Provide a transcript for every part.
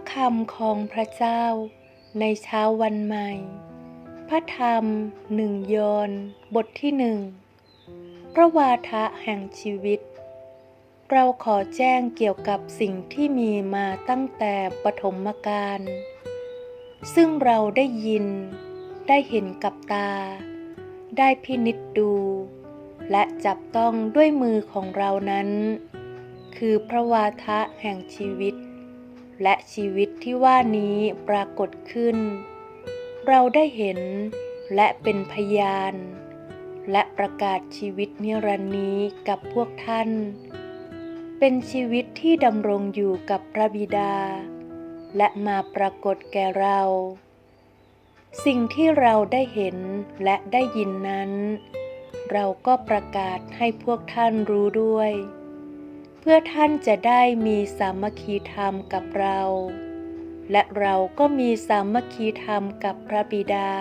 ระคำของพระเจ้า ในเช้าวันใหม่ พระธรรมหนึ่งยอนบทที่หนึ่งพระวาทะแห่งชีวิต เราขอแจ้งเกี่ยวกับสิ่งที่มีมาตั้งแต่ปฐมกาลซึ่งเราได้ยิน ได้เห็นกับตา ได้พินิจดู และจับต้องด้วยมือของเรานั้น คือพระวาทะแห่งชีวิต และชีวิตที่ว่านี้ปรากฏขึ้น เราได้เห็นและเป็นพยาน และประกาศชีวิตนิรันดร์นี้กับพวกท่าน เป็นชีวิตที่ดำรงอยู่กับพระบิดา และมาปรากฏแก่เรา สิ่งที่เราได้เห็นและได้ยินนั้น เราก็ประกาศให้พวกท่านรู้ด้วย เพื่อท่านจะได้มีสามัคคีธรรมกับเรา และเราก็มีสามัคคีธรรมกับพระบิดา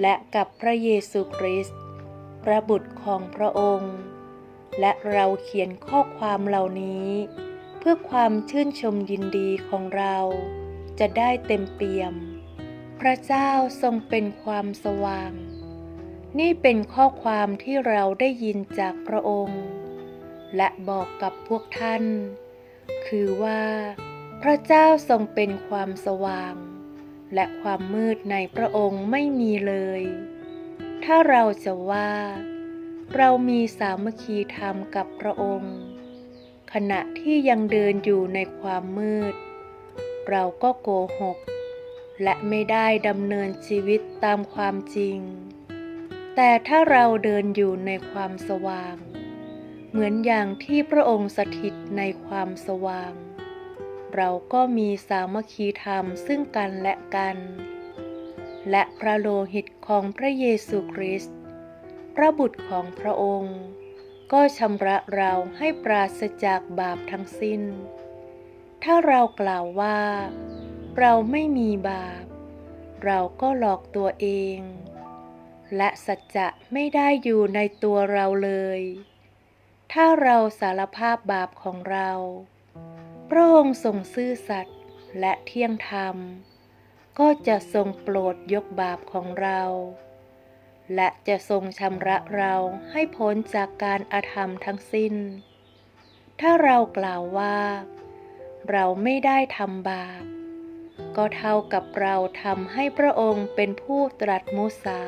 และกับพระเยซูคริสต์พระบุตรของพระองค์ และเราเขียนข้อความเหล่านี้ เพื่อความชื่นชมยินดีของเราจะได้เต็มเปี่ยม พระเจ้าทรงเป็นความสว่าง นี่เป็นข้อความที่เราได้ยินจากพระองค์ และบอกกับพวกท่าน คือว่า พระเจ้าทรงเป็นความสว่าง และความมืดในพระองค์ไม่มีเลย ถ้าเราจะว่า เรามีสามัคคีธรรมกับพระองค์ ขณะที่ยังเดินอยู่ในความมืด เราก็โกหก และไม่ได้ดำเนินชีวิตตามความจริง แต่ถ้าเราเดินอยู่ในความสว่าง เหมือนอย่างที่พระองค์สถิตในความสว่าง เราก็มีสามัคคีธรรมซึ่งกันและกัน และพระโลหิตของพระเยซูคริสต์พระบุตรของพระองค์ ก็ชำระเราให้ปราศจากบาปทั้งสิ้น ถ้าเรากล่าวว่า เราไม่มีบาป เราก็หลอกตัวเอง และสัจจะไม่ได้อยู่ในตัวเราเลย ถ้าเราสารภาพบาปของเรา พระองค์ทรงซื่อสัตย์และเที่ยงธรรม ก็จะทรงโปรดยกบาปของเรา และจะทรงชำระเราให้พ้นจากการอาธรรมทั้งสิ้น ถ้าเรากล่าวว่า เราไม่ได้ทำบาป ก็เท่ากับเราทำให้พระองค์เป็นผู้ตรัสมุสา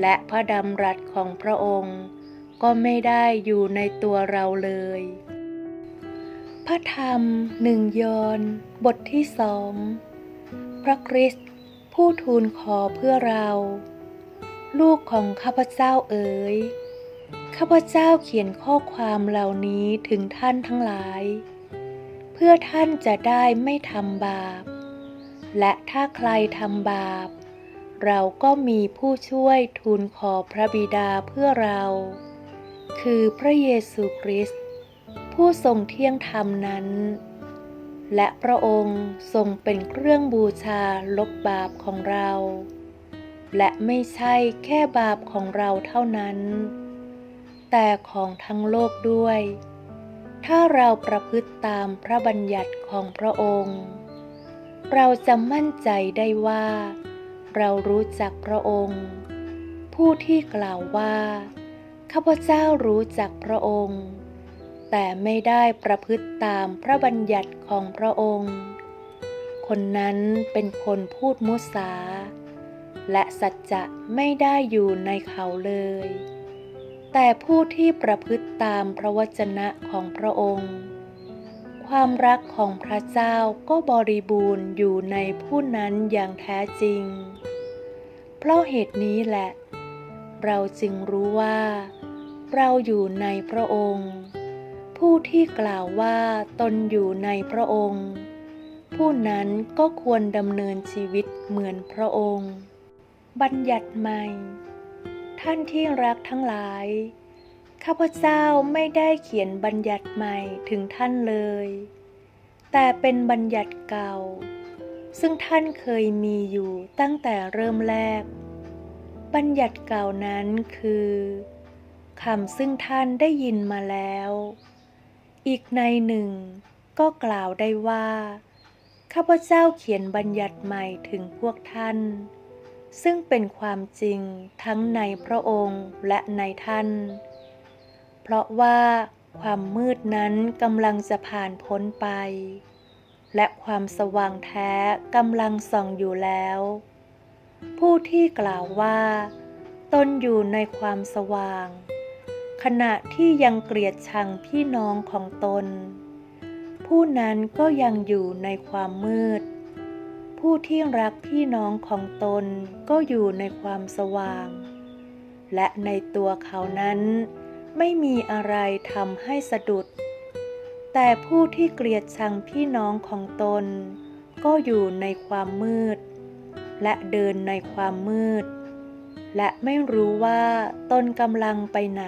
และพระดำรัสของพระองค์ ก็ไม่ได้อยู่ในตัวเราเลย พระธรรมหนึ่งยอนบทที่สองพระคริสต์ผู้ทูลขอเพื่อเรา ลูกของข้าพเจ้าเอ๋ยข้าพเจ้าเขียนข้อความเหล่านี้ถึงท่านทั้งหลาย เพื่อท่านจะได้ไม่ทำบาป และถ้าใครทำบาป เราก็มีผู้ช่วยทูลขอพระบิดาเพื่อเรา คือพระเยซูคริสต์ผู้ทรงเที่ยงธรรมนั้น และพระองค์ทรงเป็นเครื่องบูชาลบบาปของเรา และไม่ใช่แค่บาปของเราเท่านั้น แต่ของทั้งโลกด้วย ถ้าเราประพฤติตามพระบัญญัติของพระองค์ เราจะมั่นใจได้ว่า เรารู้จักพระองค์ ผู้ที่กล่าวว่า ข้าพเจ้ารู้จักพระองค์ แต่ไม่ได้ประพฤติตามพระบัญญัติของพระองค์ คนนั้นเป็นคนพูดมุสา และสัจจะไม่ได้อยู่ในเขาเลย แต่ผู้ที่ประพฤติตามพระวจนะของพระองค์ ความรักของพระเจ้าก็บริบูรณ์อยู่ในผู้นั้นอย่างแท้จริง เพราะเหตุนี้แหละเราจึงรู้ว่า เราอยู่ในพระองค์ ผู้ที่กล่าวว่าตนอยู่ในพระองค์ ผู้นั้นก็ควรดำเนินชีวิตเหมือนพระองค์ บัญญัติใหม่ ท่านที่รักทั้งหลาย ข้าพเจ้าไม่ได้เขียนบัญญัติใหม่ถึงท่านเลย แต่เป็นบัญญัติเก่า ซึ่งท่านเคยมีอยู่ตั้งแต่เริ่มแรก บัญญัติเก่านั้นคือ คำซึ่งท่านได้ยินมาแล้ว อีกในหนึ่งก็กล่าวได้ว่า ข้าพเจ้าเขียนบัญญัติใหม่ถึงพวกท่าน ซึ่งเป็นความจริงทั้งในพระองค์และในท่าน เพราะว่าความมืดนั้นกำลังจะผ่านพ้นไป และความสว่างแท้กำลังส่องอยู่แล้ว ผู้ที่กล่าวว่า ตนอยู่ในความสว่าง ขณะที่ยังเกลียดชังพี่น้องของตน ผู้นั้นก็ยังอยู่ในความมืด ผู้ที่รักพี่น้องของตนก็อยู่ในความสว่าง และในตัวเขานั้นไม่มีอะไรทำให้สะดุด แต่ผู้ที่เกลียดชังพี่น้องของตน ก็อยู่ในความมืด และเดินในความมืด และไม่รู้ว่าตนกำลังไปไหน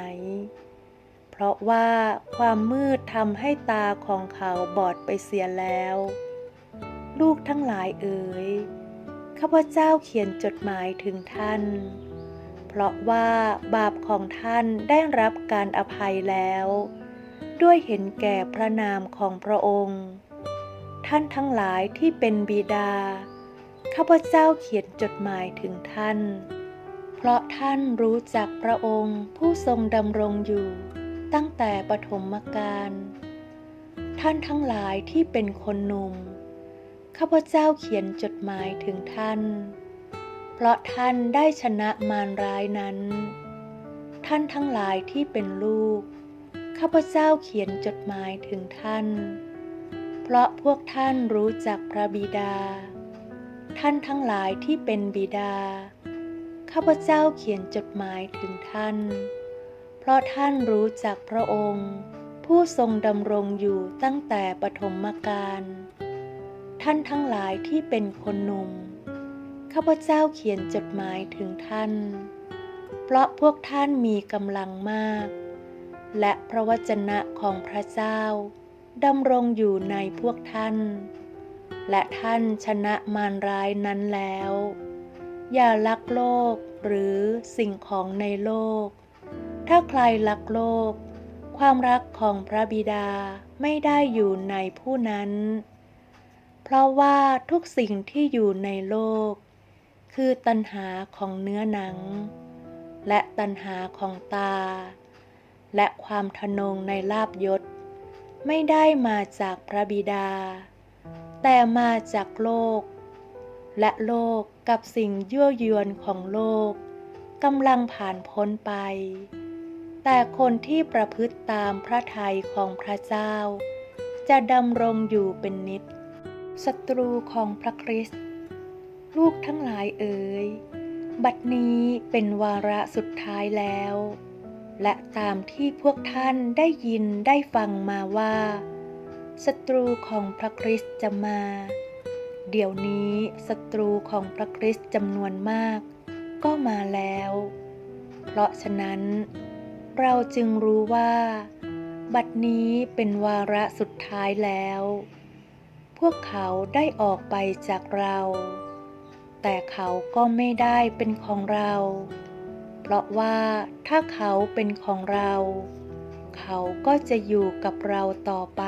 เพราะว่าความมืดทำให้ตาของเขาบอดไปเสียแล้ว ลูกทั้งหลายเอ๋ยข้าพเจ้าเขียนจดหมายถึงท่าน เพราะว่าบาปของท่านได้รับการอภัยแล้ว ด้วยเห็นแก่พระนามของพระองค์ ท่านทั้งหลายที่เป็นบิดาข้าพเจ้าเขียนจดหมายถึงท่าน เพราะท่านรู้จักพระองค์ผู้ทรงดำรงอยู่ ตั้งแต่ปฐมกาลท่านทั้งหลายที่เป็นคนหนุ่มข้าพเจ้าเขียนจดหมายถึงท่าน เพราะท่านได้ชนะมารร้ายนั้น ท่านทั้งหลายที่เป็นลูกข้าพเจ้าเขียนจดหมายถึงท่าน เพราะพวกท่านรู้จักพระบิดา ท่านทั้งหลายที่เป็นบิดา ข้าพเจ้าเขียนจดหมายถึงท่าน เพราะท่านรู้จักพระองค์ ผู้ทรงดำรงอยู่ตั้งแต่ปฐมกาล ท่านทั้งหลายที่เป็นคนหนุ่ม ข้าพเจ้าเขียนจดหมายถึงท่าน เพราะพวกท่านมีกำลังมาก และพระวจนะของพระเจ้าดำรงอยู่ในพวกท่าน และท่านชนะมารร้ายนั้นแล้ว อย่าลักโลกหรือสิ่งของในโลก ถ้าใครลักโลก ความรักของพระบิดาไม่ได้อยู่ในผู้นั้น เพราะว่าทุกสิ่งที่อยู่ในโลก คือตัณหาของเนื้อหนัง และตัณหาของตา และความทะนงในลาบยศ ไม่ได้มาจากพระบิดา แต่มาจากโลก และโลก กับสิ่งยั่วยวนของโลกกำลังผ่านพ้นไป แต่คนที่ประพฤติตามพระทัยของพระเจ้า จะดำรงอยู่เป็นนิจศัตรูของพระคริสต์ลูกทั้งหลายเอ๋ย บัดนี้เป็นวาระสุดท้ายแล้ว และตามที่พวกท่านได้ยินได้ฟังมาว่าศัตรูของพระคริสต์จะมา เดี๋ยวนี้ศัตรูของพระคริสต์จำนวนมาก ก็มาแล้ว เพราะฉะนั้น เราจึงรู้ว่า บัดนี้เป็นวาระสุดท้ายแล้ว พวกเขาได้ออกไปจากเรา แต่เขาก็ไม่ได้เป็นของเรา เพราะว่าถ้าเขาเป็นของเรา เขาก็จะอยู่กับเราต่อไป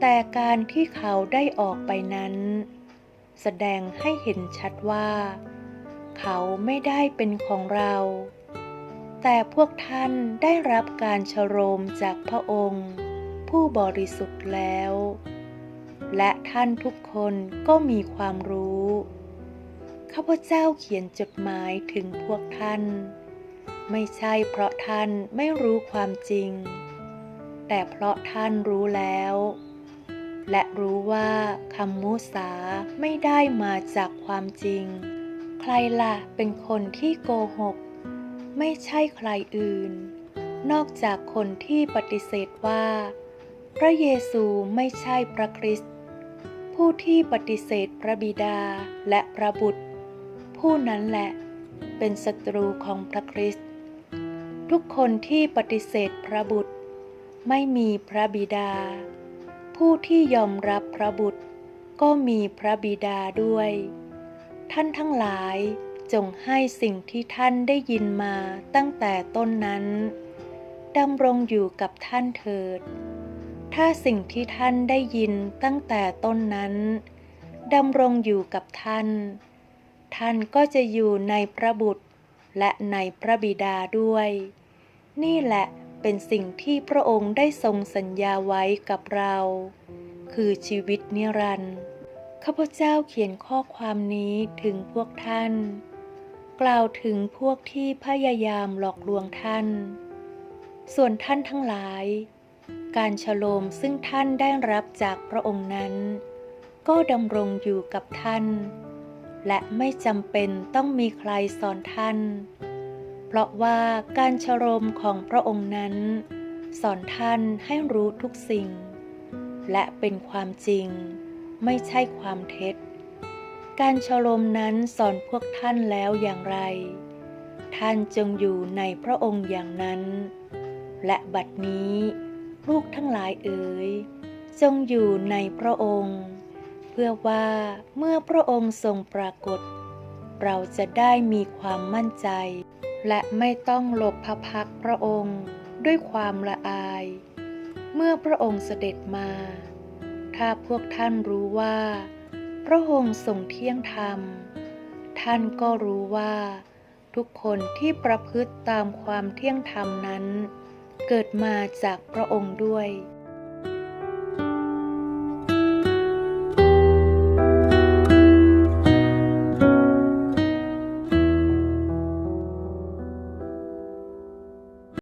แต่การที่เขาได้ออกไปนั้น แสดงให้เห็นชัดว่า เขาไม่ได้เป็นของเรา แต่พวกท่านได้รับการชโรมจากพระองค์ ผู้บริสุทธิ์แล้ว และท่านทุกคนก็มีความรู้ข้าพเจ้าเขียนจดหมายถึงพวกท่าน ไม่ใช่เพราะท่านไม่รู้ความจริง แต่เพราะท่านรู้แล้ว และรู้ว่าคำมุสาไม่ได้มาจากความจริง ใครล่ะเป็นคนที่โกหก ไม่ใช่ใครอื่น นอกจากคนที่ปฏิเสธว่า พระเยซูไม่ใช่พระคริสต์ผู้ที่ปฏิเสธพระบิดาและพระบุตร ผู้นั้นแหละเป็นศัตรูของพระคริสต์ทุกคนที่ปฏิเสธพระบุตร ไม่มีพระบิดา ผู้ที่ยอมรับพระบุตร ก็มีพระบิดาด้วย ท่านทั้งหลายจงให้สิ่งที่ท่านได้ยินมาตั้งแต่ต้นนั้นดำรงอยู่กับท่านเถิด ถ้าสิ่งที่ท่านได้ยินตั้งแต่ต้นนั้นดำรงอยู่กับท่าน ท่านก็จะอยู่ในพระบุตรและในพระบิดาด้วย นี่แหละ เป็นสิ่งที่พระองค์ได้ทรงสัญญาไว้กับเรา คือชีวิตนิรันดร์ข้าพเจ้าเขียนข้อความนี้ถึงพวกท่าน กล่าวถึงพวกที่พยายามหลอกลวงท่าน ส่วนท่านทั้งหลาย การฉโลมซึ่งท่านได้รับจากพระองค์นั้น ก็ดำรงอยู่กับท่าน และไม่จำเป็นต้องมีใครสอนท่าน เพราะว่าการฉโลมของพระองค์นั้น สอนท่านให้รู้ทุกสิ่ง และเป็นความจริง ไม่ใช่ความเท็จ การฉโลมนั้นสอนพวกท่านแล้วอย่างไร ท่านจงอยู่ในพระองค์อย่างนั้น และบัดนี้ลูกทั้งหลายเอ๋ยจงอยู่ในพระองค์ เพื่อว่าเมื่อพระองค์ทรงปรากฏ เราจะได้มีความมั่นใจ และไม่ต้องหลบพระพักพระองค์ด้วยความละอาย เมื่อพระองค์เสด็จมา ถ้าพวกท่านรู้ว่า พระองค์ทรงเที่ยงธรรม ท่านก็รู้ว่า ทุกคนที่ประพฤติตามความเที่ยงธรรมนั้น เกิดมาจากพระองค์ด้วย